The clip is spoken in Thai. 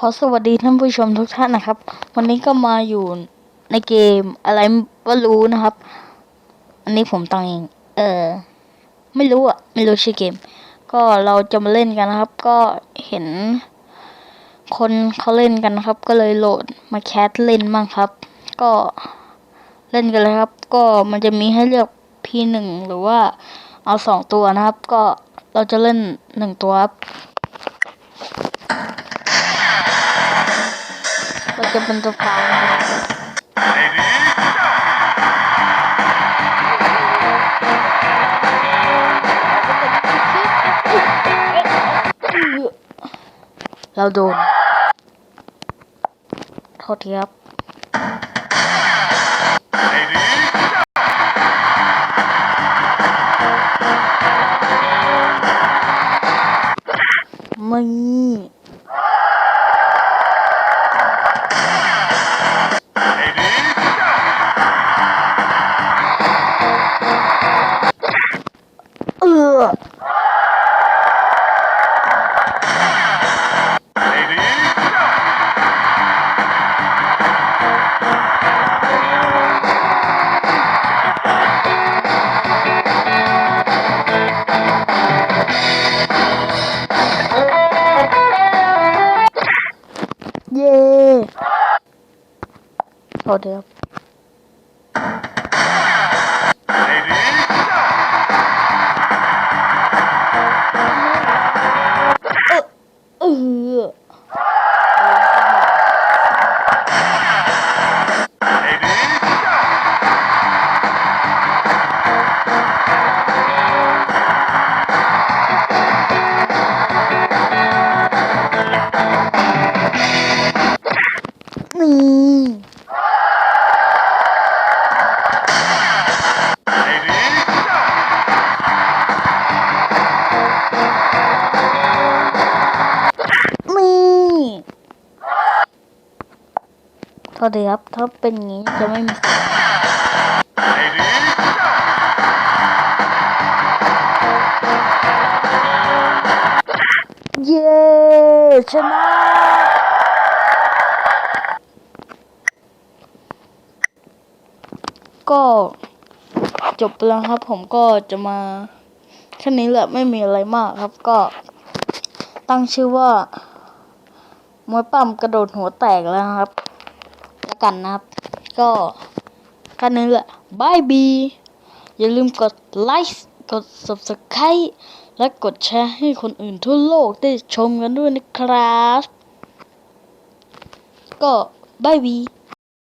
ขอสวัสดีท่านผู้ชมทุกท่านนะครับ วันนี้ก็มาอยู่ในเกมอะไรก็รู้นะครับ อันนี้ผมตังเอง เออ ไม่รู้อะ ไม่รู้ชื่อเกม ก็เราจะมาเล่นกันนะครับ ก็เห็น คนเขาเล่นกันนะครับ ก็เลยโหลดมาแคสเล่นมั่งครับ ก็เล่นกันเลยครับ ก็มันจะมีให้เลือก P1 หรือว่าเอาสองตัวนะครับ ก็เราจะเล่นหนึ่งตัวครับ เราจะเป็นตัวกลางนะครับเราโดนโทษทีครับ เย้โท โทษทีครับถ้าเป็นอย่างนี้จะไม่มีเสียงเย้ชนะก็จบแล้วครับ ผมก็จะมาแค่นี้แหละไม่มีอะไรมากครับก็ ตั้งชื่อว่ามวยปั้มกระโดดหัวแตกแล้วครับ กันนะครับ ก็แค่นี้แหละบายบี อย่าลืมกดไลค์กด subscribe และกดแชร์ให้คนอื่นทั่วโลกได้ชมกันด้วยนะครับ ก็บายบี